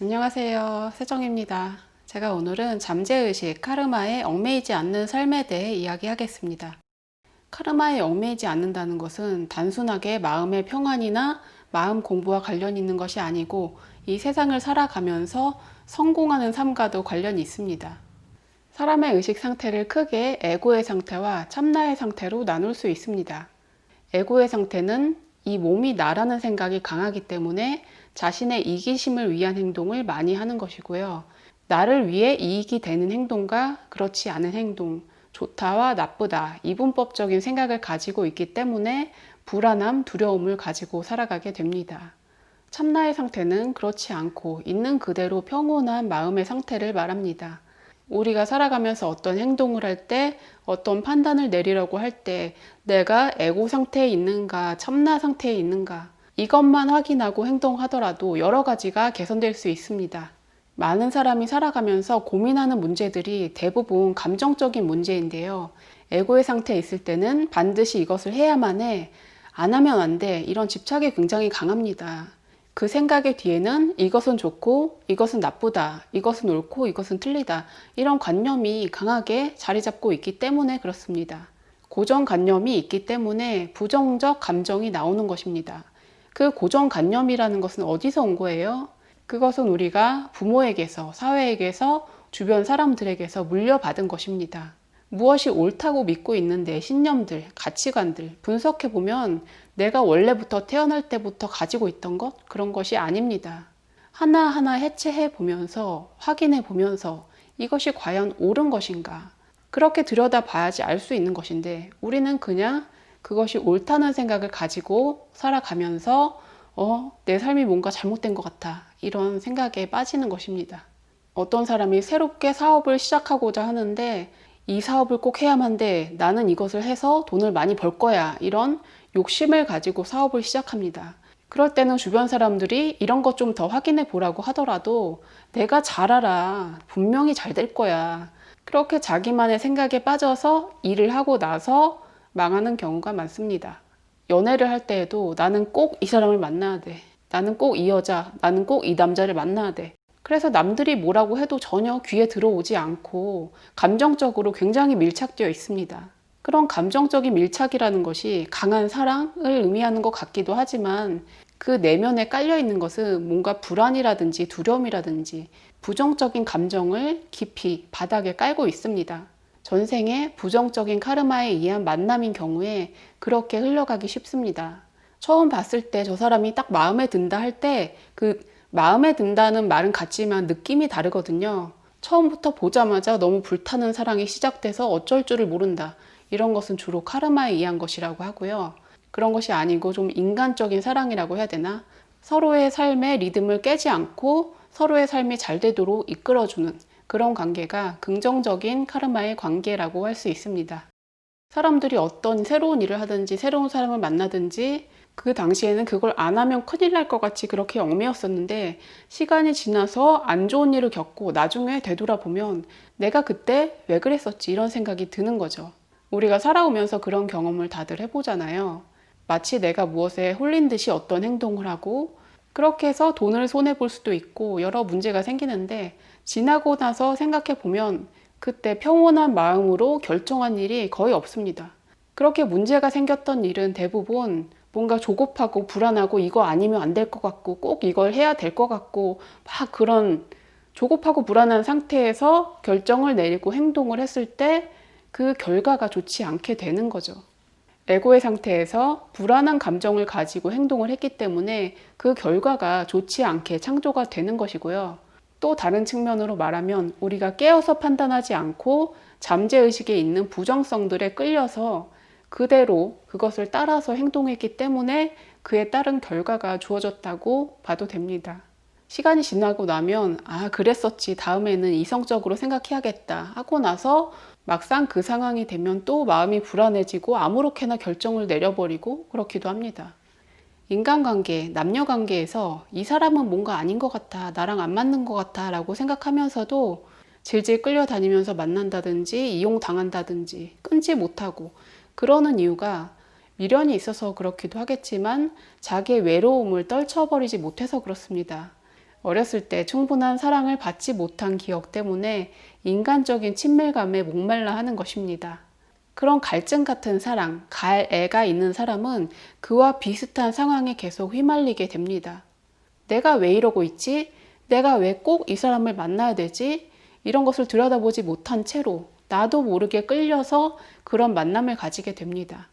안녕하세요. 세정입니다. 제가 오늘은 잠재의식, 카르마에 얽매이지 않는 삶에 대해 이야기하겠습니다. 카르마에 얽매이지 않는다는 것은 단순하게 마음의 평안이나 마음 공부와 관련 있는 것이 아니고 이 세상을 살아가면서 성공하는 삶과도 관련이 있습니다. 사람의 의식 상태를 크게 에고의 상태와 참나의 상태로 나눌 수 있습니다. 에고의 상태는 이 몸이 나라는 생각이 강하기 때문에 자신의 이기심을 위한 행동을 많이 하는 것이고요. 나를 위해 이익이 되는 행동과 그렇지 않은 행동, 좋다와 나쁘다, 이분법적인 생각을 가지고 있기 때문에 불안함, 두려움을 가지고 살아가게 됩니다. 참나의 상태는 그렇지 않고 있는 그대로 평온한 마음의 상태를 말합니다. 우리가 살아가면서 어떤 행동을 할 때, 어떤 판단을 내리려고 할 때, 내가 에고 상태에 있는가, 참나 상태에 있는가, 이것만 확인하고 행동하더라도 여러 가지가 개선될 수 있습니다. 많은 사람이 살아가면서 고민하는 문제들이 대부분 감정적인 문제인데요. 에고의 상태에 있을 때는 반드시 이것을 해야만 해. 안 하면 안 돼. 이런 집착이 굉장히 강합니다. 그 생각의 뒤에는 이것은 좋고 이것은 나쁘다. 이것은 옳고 이것은 틀리다. 이런 관념이 강하게 자리 잡고 있기 때문에 그렇습니다. 고정관념이 있기 때문에 부정적 감정이 나오는 것입니다. 그 고정관념이라는 것은 어디서 온 거예요? 그것은 우리가 부모에게서, 사회에게서, 주변 사람들에게서 물려받은 것입니다. 무엇이 옳다고 믿고 있는 내 신념들, 가치관들 분석해 보면 내가 원래부터 태어날 때부터 가지고 있던 것 그런 것이 아닙니다. 하나하나 해체해 보면서 확인해 보면서 이것이 과연 옳은 것인가 그렇게 들여다 봐야지 알 수 있는 것인데 우리는 그냥 그것이 옳다는 생각을 가지고 살아가면서 어, 내 삶이 뭔가 잘못된 것 같아. 이런 생각에 빠지는 것입니다. 어떤 사람이 새롭게 사업을 시작하고자 하는데 이 사업을 꼭 해야만 돼. 나는 이것을 해서 돈을 많이 벌 거야. 이런 욕심을 가지고 사업을 시작합니다. 그럴 때는 주변 사람들이 이런 것 좀 더 확인해 보라고 하더라도 내가 잘 알아. 분명히 잘 될 거야. 그렇게 자기만의 생각에 빠져서 일을 하고 나서 망하는 경우가 많습니다. 연애를 할 때에도 나는 꼭 이 사람을 만나야 돼. 나는 꼭 이 여자, 나는 꼭 이 남자를 만나야 돼. 그래서 남들이 뭐라고 해도 전혀 귀에 들어오지 않고 감정적으로 굉장히 밀착되어 있습니다. 그런 감정적인 밀착이라는 것이 강한 사랑을 의미하는 것 같기도 하지만 그 내면에 깔려 있는 것은 뭔가 불안이라든지 두려움이라든지 부정적인 감정을 깊이 바닥에 깔고 있습니다. 전생에 부정적인 카르마에 의한 만남인 경우에 그렇게 흘러가기 쉽습니다. 처음 봤을 때 저 사람이 딱 마음에 든다 할 때 그 마음에 든다는 말은 같지만 느낌이 다르거든요. 처음부터 보자마자 너무 불타는 사랑이 시작돼서 어쩔 줄을 모른다. 이런 것은 주로 카르마에 의한 것이라고 하고요. 그런 것이 아니고 좀 인간적인 사랑이라고 해야 되나? 서로의 삶의 리듬을 깨지 않고 서로의 삶이 잘 되도록 이끌어주는 그런 관계가 긍정적인 카르마의 관계라고 할 수 있습니다. 사람들이 어떤 새로운 일을 하든지 새로운 사람을 만나든지 그 당시에는 그걸 안 하면 큰일 날 것 같이 그렇게 얽매였었는데 시간이 지나서 안 좋은 일을 겪고 나중에 되돌아보면 내가 그때 왜 그랬었지 이런 생각이 드는 거죠. 우리가 살아오면서 그런 경험을 다들 해보잖아요. 마치 내가 무엇에 홀린 듯이 어떤 행동을 하고 그렇게 해서 돈을 손해볼 수도 있고 여러 문제가 생기는데 지나고 나서 생각해 보면 그때 평온한 마음으로 결정한 일이 거의 없습니다. 그렇게 문제가 생겼던 일은 대부분 뭔가 조급하고 불안하고 이거 아니면 안 될 것 같고 꼭 이걸 해야 될 것 같고 막 그런 조급하고 불안한 상태에서 결정을 내리고 행동을 했을 때 그 결과가 좋지 않게 되는 거죠. 에고의 상태에서 불안한 감정을 가지고 행동을 했기 때문에 그 결과가 좋지 않게 창조가 되는 것이고요. 또 다른 측면으로 말하면 우리가 깨어서 판단하지 않고 잠재의식에 있는 부정성들에 끌려서 그대로 그것을 따라서 행동했기 때문에 그에 따른 결과가 주어졌다고 봐도 됩니다. 시간이 지나고 나면 아 그랬었지 다음에는 이성적으로 생각해야겠다 하고 나서 막상 그 상황이 되면 또 마음이 불안해지고 아무렇게나 결정을 내려버리고 그렇기도 합니다. 인간관계, 남녀관계에서 이 사람은 뭔가 아닌 것 같아, 나랑 안 맞는 것 같아 라고 생각하면서도 질질 끌려다니면서 만난다든지 이용당한다든지 끊지 못하고 그러는 이유가 미련이 있어서 그렇기도 하겠지만 자기의 외로움을 떨쳐버리지 못해서 그렇습니다. 어렸을 때 충분한 사랑을 받지 못한 기억 때문에 인간적인 친밀감에 목말라 하는 것입니다. 그런 갈증 같은 사랑, 갈 애가 있는 사람은 그와 비슷한 상황에 계속 휘말리게 됩니다. 내가 왜 이러고 있지? 내가 왜 꼭 이 사람을 만나야 되지? 이런 것을 들여다보지 못한 채로 나도 모르게 끌려서 그런 만남을 가지게 됩니다.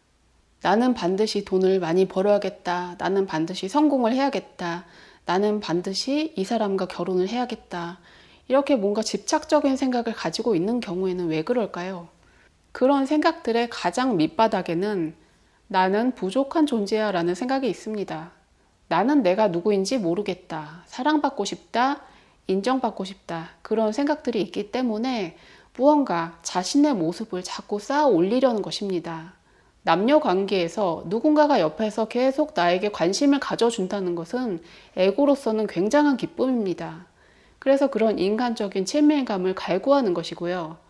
나는 반드시 돈을 많이 벌어야겠다. 나는 반드시 성공을 해야겠다. 나는 반드시 이 사람과 결혼을 해야겠다. 이렇게 뭔가 집착적인 생각을 가지고 있는 경우에는 왜 그럴까요? 그런 생각들의 가장 밑바닥에는 나는 부족한 존재야 라는 생각이 있습니다. 나는 내가 누구인지 모르겠다. 사랑받고 싶다. 인정받고 싶다. 그런 생각들이 있기 때문에 무언가 자신의 모습을 자꾸 쌓아 올리려는 것입니다. 남녀 관계에서 누군가가 옆에서 계속 나에게 관심을 가져준다는 것은 에고로서는 굉장한 기쁨입니다. 그래서 그런 인간적인 친밀감을 갈구하는 것이고요.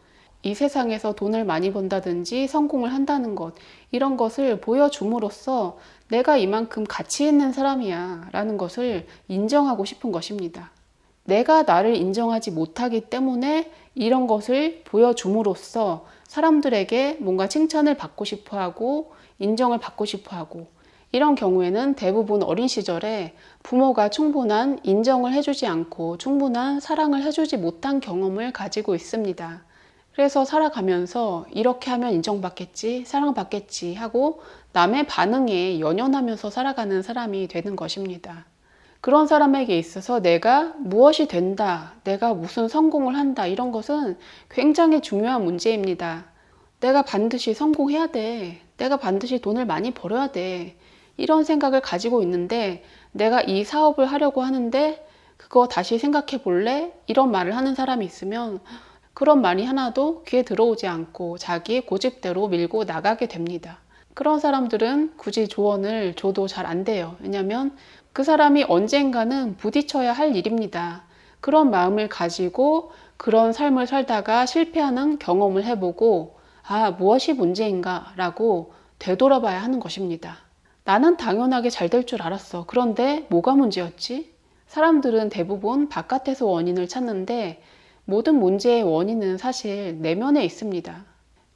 이 세상에서 돈을 많이 번다든지 성공을 한다는 것, 이런 것을 보여줌으로써 내가 이만큼 가치 있는 사람이야 라는 것을 인정하고 싶은 것입니다. 내가 나를 인정하지 못하기 때문에 이런 것을 보여줌으로써 사람들에게 뭔가 칭찬을 받고 싶어 하고 인정을 받고 싶어 하고 이런 경우에는 대부분 어린 시절에 부모가 충분한 인정을 해주지 않고 충분한 사랑을 해주지 못한 경험을 가지고 있습니다. 그래서 살아가면서 이렇게 하면 인정받겠지, 사랑받겠지 하고 남의 반응에 연연하면서 살아가는 사람이 되는 것입니다. 그런 사람에게 있어서 내가 무엇이 된다, 내가 무슨 성공을 한다, 이런 것은 굉장히 중요한 문제입니다. 내가 반드시 성공해야 돼. 내가 반드시 돈을 많이 벌어야 돼. 이런 생각을 가지고 있는데 내가 이 사업을 하려고 하는데 그거 다시 생각해 볼래? 이런 말을 하는 사람이 있으면 그런 말이 하나도 귀에 들어오지 않고 자기 고집대로 밀고 나가게 됩니다. 그런 사람들은 굳이 조언을 줘도 잘 안 돼요. 왜냐하면 그 사람이 언젠가는 부딪혀야 할 일입니다. 그런 마음을 가지고 그런 삶을 살다가 실패하는 경험을 해보고, 아, 무엇이 문제인가? 라고 되돌아봐야 하는 것입니다. 나는 당연하게 잘 될 줄 알았어. 그런데 뭐가 문제였지? 사람들은 대부분 바깥에서 원인을 찾는데 모든 문제의 원인은 사실 내면에 있습니다.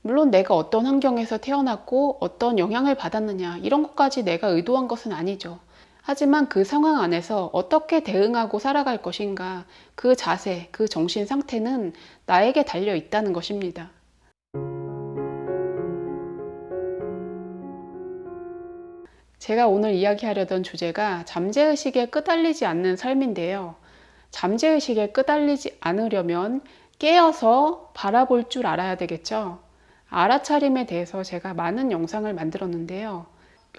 물론 내가 어떤 환경에서 태어났고 어떤 영향을 받았느냐 이런 것까지 내가 의도한 것은 아니죠. 하지만 그 상황 안에서 어떻게 대응하고 살아갈 것인가 그 자세, 그 정신 상태는 나에게 달려 있다는 것입니다. 제가 오늘 이야기하려던 주제가 잠재의식에 끄달리지 않는 삶인데요. 잠재의식에 끄달리지 않으려면 깨어서 바라볼 줄 알아야 되겠죠. 알아차림에 대해서 제가 많은 영상을 만들었는데요.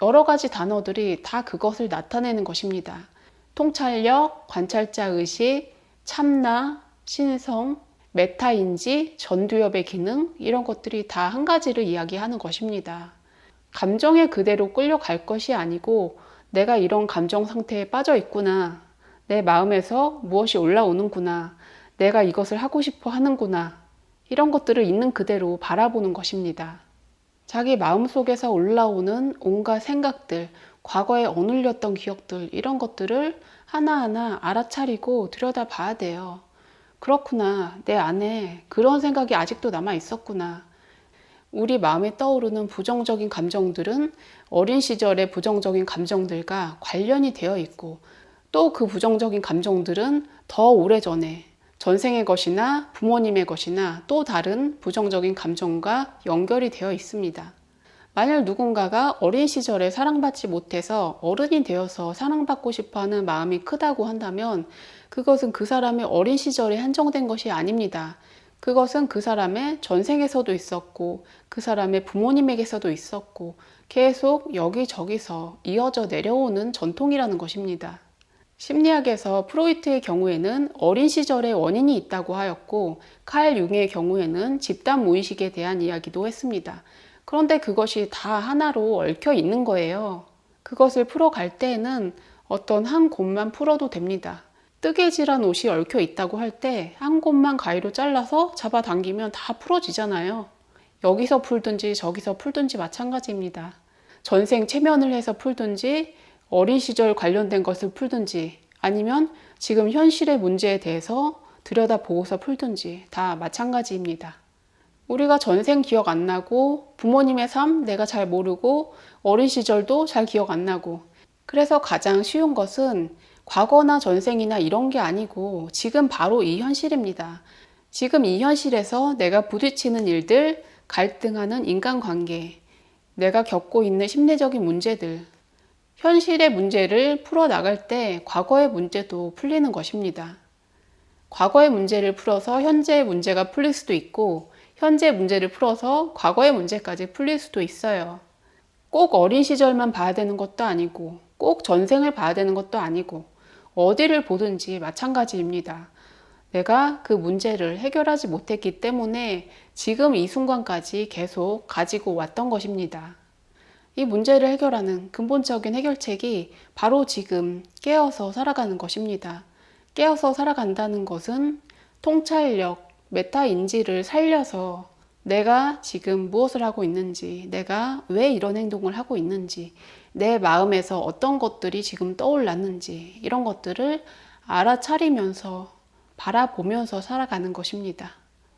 여러 가지 단어들이 다 그것을 나타내는 것입니다. 통찰력, 관찰자 의식, 참나, 신성, 메타인지, 전두엽의 기능, 이런 것들이 다 한 가지를 이야기하는 것입니다. 감정에 그대로 끌려갈 것이 아니고 내가 이런 감정 상태에 빠져 있구나. 내 마음에서 무엇이 올라오는구나. 내가 이것을 하고 싶어 하는구나. 이런 것들을 있는 그대로 바라보는 것입니다. 자기 마음 속에서 올라오는 온갖 생각들, 과거에 어눌렸던 기억들, 이런 것들을 하나하나 알아차리고 들여다 봐야 돼요. 그렇구나. 내 안에 그런 생각이 아직도 남아 있었구나. 우리 마음에 떠오르는 부정적인 감정들은 어린 시절의 부정적인 감정들과 관련이 되어 있고 또 그 부정적인 감정들은 더 오래전에 전생의 것이나 부모님의 것이나 또 다른 부정적인 감정과 연결이 되어 있습니다. 만약 누군가가 어린 시절에 사랑받지 못해서 어른이 되어서 사랑받고 싶어 하는 마음이 크다고 한다면 그것은 그 사람의 어린 시절에 한정된 것이 아닙니다. 그것은 그 사람의 전생에서도 있었고 그 사람의 부모님에게서도 있었고 계속 여기저기서 이어져 내려오는 전통이라는 것입니다. 심리학에서 프로이트의 경우에는 어린 시절에 원인이 있다고 하였고 칼 융의 경우에는 집단 무의식에 대한 이야기도 했습니다. 그런데 그것이 다 하나로 얽혀 있는 거예요. 그것을 풀어갈 때에는 어떤 한 곳만 풀어도 됩니다. 뜨개질한 옷이 얽혀 있다고 할 때 한 곳만 가위로 잘라서 잡아당기면 다 풀어지잖아요. 여기서 풀든지 저기서 풀든지 마찬가지입니다. 전생 체면을 해서 풀든지 어린 시절 관련된 것을 풀든지 아니면 지금 현실의 문제에 대해서 들여다보고서 풀든지 다 마찬가지입니다. 우리가 전생 기억 안 나고 부모님의 삶 내가 잘 모르고 어린 시절도 잘 기억 안 나고 그래서 가장 쉬운 것은 과거나 전생이나 이런 게 아니고 지금 바로 이 현실입니다. 지금 이 현실에서 내가 부딪히는 일들, 갈등하는 인간관계, 내가 겪고 있는 심리적인 문제들, 현실의 문제를 풀어나갈 때 과거의 문제도 풀리는 것입니다. 과거의 문제를 풀어서 현재의 문제가 풀릴 수도 있고, 현재 문제를 풀어서 과거의 문제까지 풀릴 수도 있어요. 꼭 어린 시절만 봐야 되는 것도 아니고, 꼭 전생을 봐야 되는 것도 아니고, 어디를 보든지 마찬가지입니다. 내가 그 문제를 해결하지 못했기 때문에 지금 이 순간까지 계속 가지고 왔던 것입니다. 이 문제를 해결하는 근본적인 해결책이 바로 지금 깨어서 살아가는 것입니다. 깨어서 살아간다는 것은 통찰력, 메타 인지를 살려서 내가 지금 무엇을 하고 있는지, 내가 왜 이런 행동을 하고 있는지, 내 마음에서 어떤 것들이 지금 떠올랐는지, 이런 것들을 알아차리면서 바라보면서 살아가는 것입니다.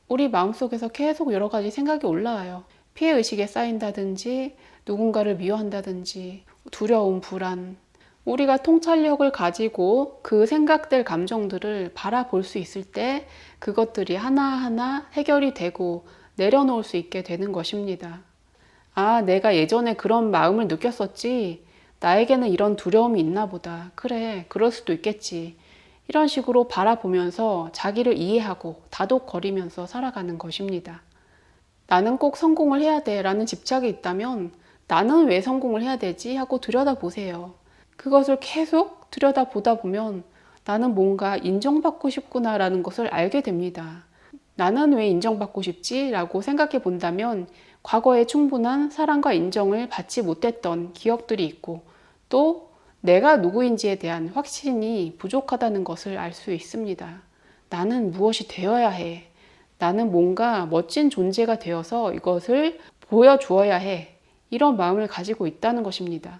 우리 마음속에서 계속 여러 가지 생각이 올라와요. 피해 의식에 쌓인다든지, 누군가를 미워한다든지, 두려움, 불안. 우리가 통찰력을 가지고 그 생각들, 감정들을 바라볼 수 있을 때 그것들이 하나하나 해결이 되고 내려놓을 수 있게 되는 것입니다. 아, 내가 예전에 그런 마음을 느꼈었지. 나에게는 이런 두려움이 있나 보다. 그래, 그럴 수도 있겠지. 이런 식으로 바라보면서 자기를 이해하고 다독거리면서 살아가는 것입니다. 나는 꼭 성공을 해야 돼 라는 집착이 있다면 나는 왜 성공을 해야 되지 하고 들여다보세요. 그것을 계속 들여다보다 보면 나는 뭔가 인정받고 싶구나 라는 것을 알게 됩니다. 나는 왜 인정받고 싶지? 라고 생각해 본다면 과거에 충분한 사랑과 인정을 받지 못했던 기억들이 있고 또 내가 누구인지에 대한 확신이 부족하다는 것을 알 수 있습니다. 나는 무엇이 되어야 해. 나는 뭔가 멋진 존재가 되어서 이것을 보여주어야 해. 이런 마음을 가지고 있다는 것입니다.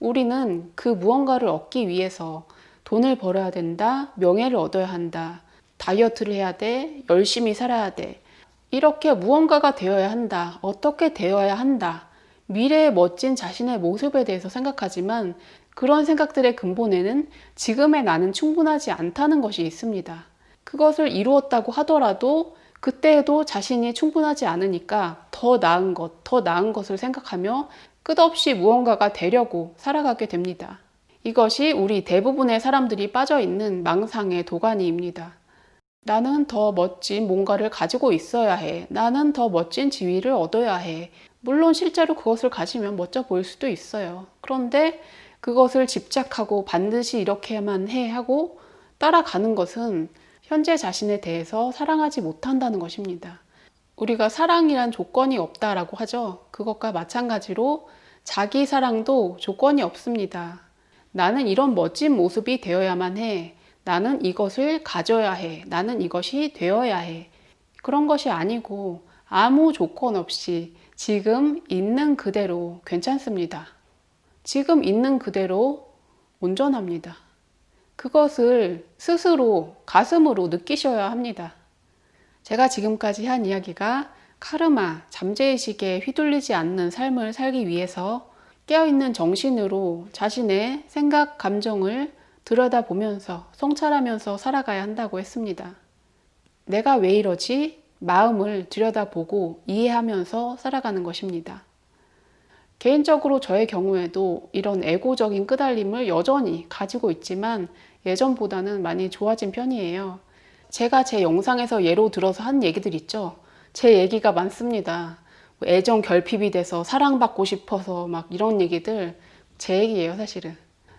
우리는 그 무언가를 얻기 위해서 돈을 벌어야 된다, 명예를 얻어야 한다, 다이어트를 해야 돼, 열심히 살아야 돼. 이렇게 무언가가 되어야 한다, 어떻게 되어야 한다. 미래의 멋진 자신의 모습에 대해서 생각하지만 그런 생각들의 근본에는 지금의 나는 충분하지 않다는 것이 있습니다. 그것을 이루었다고 하더라도 그때에도 자신이 충분하지 않으니까 더 나은 것, 더 나은 것을 생각하며 끝없이 무언가가 되려고 살아가게 됩니다. 이것이 우리 대부분의 사람들이 빠져 있는 망상의 도가니입니다. 나는 더 멋진 뭔가를 가지고 있어야 해. 나는 더 멋진 지위를 얻어야 해. 물론 실제로 그것을 가지면 멋져 보일 수도 있어요. 그런데 그것을 집착하고 반드시 이렇게만 해 하고 따라가는 것은 현재 자신에 대해서 사랑하지 못한다는 것입니다. 우리가 사랑이란 조건이 없다라고 하죠. 그것과 마찬가지로 자기 사랑도 조건이 없습니다. 나는 이런 멋진 모습이 되어야만 해. 나는 이것을 가져야 해. 나는 이것이 되어야 해. 그런 것이 아니고 아무 조건 없이 지금 있는 그대로 괜찮습니다. 지금 있는 그대로 온전합니다. 그것을 스스로 가슴으로 느끼셔야 합니다. 제가 지금까지 한 이야기가 카르마, 잠재의식에 휘둘리지 않는 삶을 살기 위해서 깨어있는 정신으로 자신의 생각, 감정을 들여다보면서 성찰하면서 살아가야 한다고 했습니다. 내가 왜 이러지? 마음을 들여다보고 이해하면서 살아가는 것입니다. 개인적으로 저의 경우에도 이런 에고적인 끄달림을 여전히 가지고 있지만 예전보다는 많이 좋아진 편이에요. 제가 제 영상에서 예로 들어서 한 얘기들 있죠. 제 얘기가 많습니다. 뭐 애정 결핍이 돼서 사랑받고 싶어서 막 이런 얘기들 제 얘기예요, 사실은.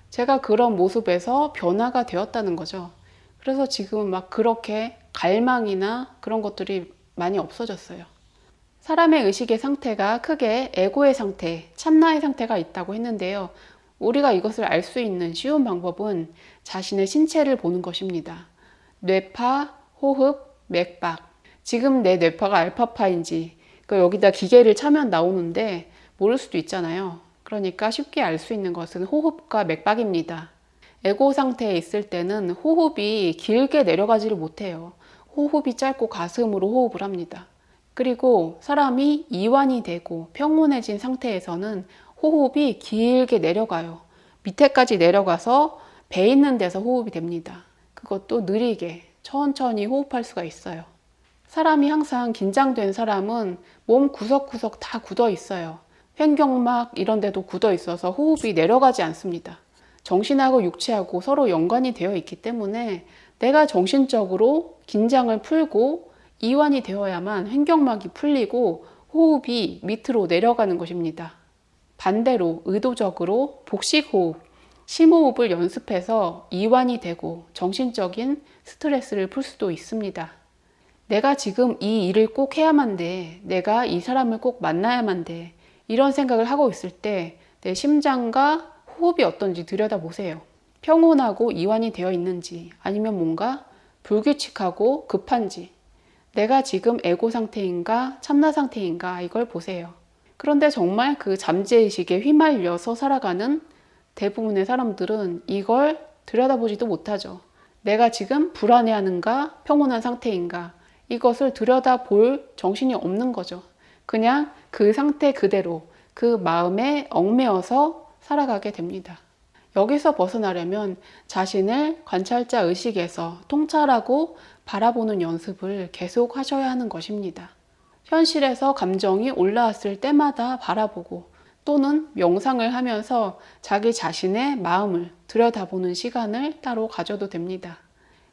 제가 그런 모습에서 변화가 되었다는 거죠. 그래서 지금은 막 그렇게 갈망이나 그런 것들이 많이 없어졌어요. 사람의 의식의 상태가 크게 에고의 상태, 참나의 상태가 있다고 했는데요. 우리가 이것을 알 수 있는 쉬운 방법은 자신의 신체를 보는 것입니다. 뇌파, 호흡, 맥박. 지금 내 뇌파가 알파파인지 그 여기다 기계를 차면 나오는데 모를 수도 있잖아요. 그러니까 쉽게 알 수 있는 것은 호흡과 맥박입니다. 에고 상태에 있을 때는 호흡이 길게 내려가지를 못해요. 호흡이 짧고 가슴으로 호흡을 합니다. 그리고 사람이 이완이 되고 평온해진 상태에서는 호흡이 길게 내려가요. 밑에까지 내려가서 배 있는 데서 호흡이 됩니다. 그것도 느리게 천천히 호흡할 수가 있어요. 사람이 항상 긴장된 사람은 몸 구석구석 다 굳어 있어요. 횡격막 이런 데도 굳어 있어서 호흡이 내려가지 않습니다. 정신하고 육체하고 서로 연관이 되어 있기 때문에 내가 정신적으로 긴장을 풀고 이완이 되어야만 횡격막이 풀리고 호흡이 밑으로 내려가는 것입니다. 반대로 의도적으로 복식 호흡, 심호흡을 연습해서 이완이 되고 정신적인 스트레스를 풀 수도 있습니다. 내가 지금 이 일을 꼭 해야만 돼. 내가 이 사람을 꼭 만나야만 돼. 이런 생각을 하고 있을 때 내 심장과 호흡이 어떤지 들여다보세요. 평온하고 이완이 되어 있는지 아니면 뭔가 불규칙하고 급한지 내가 지금 에고 상태인가 참나 상태인가 이걸 보세요. 그런데 정말 그 잠재의식에 휘말려서 살아가는 대부분의 사람들은 이걸 들여다보지도 못하죠. 내가 지금 불안해하는가 평온한 상태인가 이것을 들여다볼 정신이 없는 거죠. 그냥 그 상태 그대로 그 마음에 얽매여서 살아가게 됩니다. 여기서 벗어나려면 자신을 관찰자 의식에서 통찰하고 바라보는 연습을 계속 하셔야 하는 것입니다. 현실에서 감정이 올라왔을 때마다 바라보고 또는 명상을 하면서 자기 자신의 마음을 들여다보는 시간을 따로 가져도 됩니다.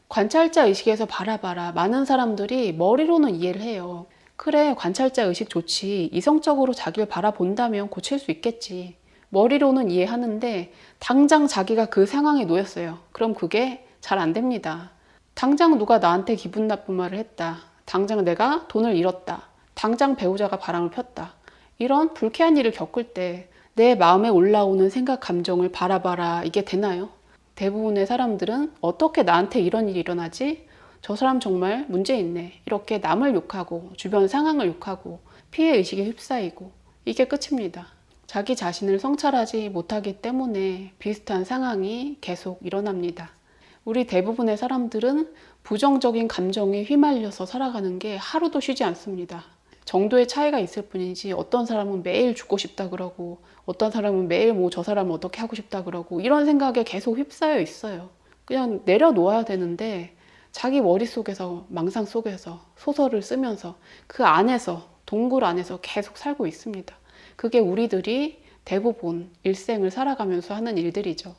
관찰자 의식에서 바라봐라. 많은 사람들이 머리로는 이해를 해요. 그래, 관찰자 의식 좋지. 이성적으로 자기를 바라본다면 고칠 수 있겠지. 머리로는 이해하는데 당장 자기가 그 상황에 놓였어요. 그럼 그게 잘 안 됩니다. 당장 누가 나한테 기분 나쁜 말을 했다. 당장 내가 돈을 잃었다. 당장 배우자가 바람을 폈다. 이런 불쾌한 일을 겪을 때 내 마음에 올라오는 생각, 감정을 바라봐라. 이게 되나요? 대부분의 사람들은 어떻게 나한테 이런 일이 일어나지? 저 사람 정말 문제 있네. 이렇게 남을 욕하고 주변 상황을 욕하고 피해 의식에 휩싸이고 이게 끝입니다. 자기 자신을 성찰하지 못하기 때문에 비슷한 상황이 계속 일어납니다. 우리 대부분의 사람들은 부정적인 감정에 휘말려서 살아가는 게 하루도 쉬지 않습니다. 정도의 차이가 있을 뿐이지 어떤 사람은 매일 죽고 싶다 그러고 어떤 사람은 매일 뭐 저 사람을 어떻게 하고 싶다 그러고 이런 생각에 계속 휩싸여 있어요. 그냥 내려놓아야 되는데 자기 머릿속에서 망상 속에서 소설을 쓰면서 그 안에서 동굴 안에서 계속 살고 있습니다. 그게 우리들이 대부분 일생을 살아가면서 하는 일들이죠.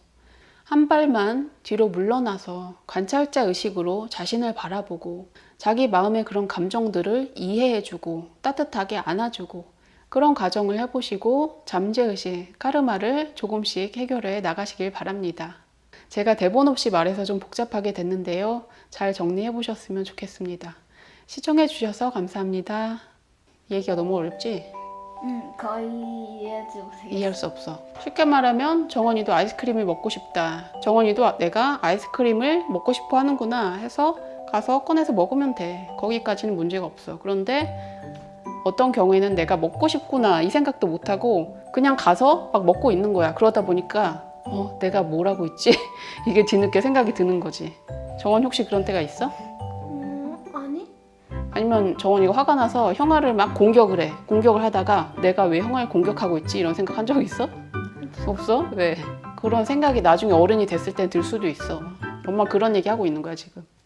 한 발만 뒤로 물러나서 관찰자 의식으로 자신을 바라보고 자기 마음의 그런 감정들을 이해해주고 따뜻하게 안아주고 그런 과정을 해보시고 잠재의식, 카르마를 조금씩 해결해 나가시길 바랍니다. 제가 대본 없이 말해서 좀 복잡하게 됐는데요. 잘 정리해 보셨으면 좋겠습니다. 시청해 주셔서 감사합니다. 얘기가 너무 어렵지? 응, 거의 이해하지 못하겠어. 이해할 수 없어. 쉽게 말하면 정원이도 아이스크림을 먹고 싶다. 정원이도 내가 아이스크림을 먹고 싶어 하는구나 해서 가서 꺼내서 먹으면 돼. 거기까지는 문제가 없어. 그런데 어떤 경우에는 내가 먹고 싶구나 이 생각도 못 하고 그냥 가서 막 먹고 있는 거야. 그러다 보니까 어, 내가 뭘 하고 있지? 이게 뒤늦게 생각이 드는 거지. 정원 혹시 그런 때가 있어? 음, 아니? 아니면 정원이가 화가 나서 형아를 막 공격을 해. 공격을 하다가 내가 왜 형아를 공격하고 있지? 이런 생각 한 적 있어? 없어? 왜? 그런 생각이 나중에 어른이 됐을 때들 수도 있어. 엄마 그런 얘기 하고 있는 거야, 지금.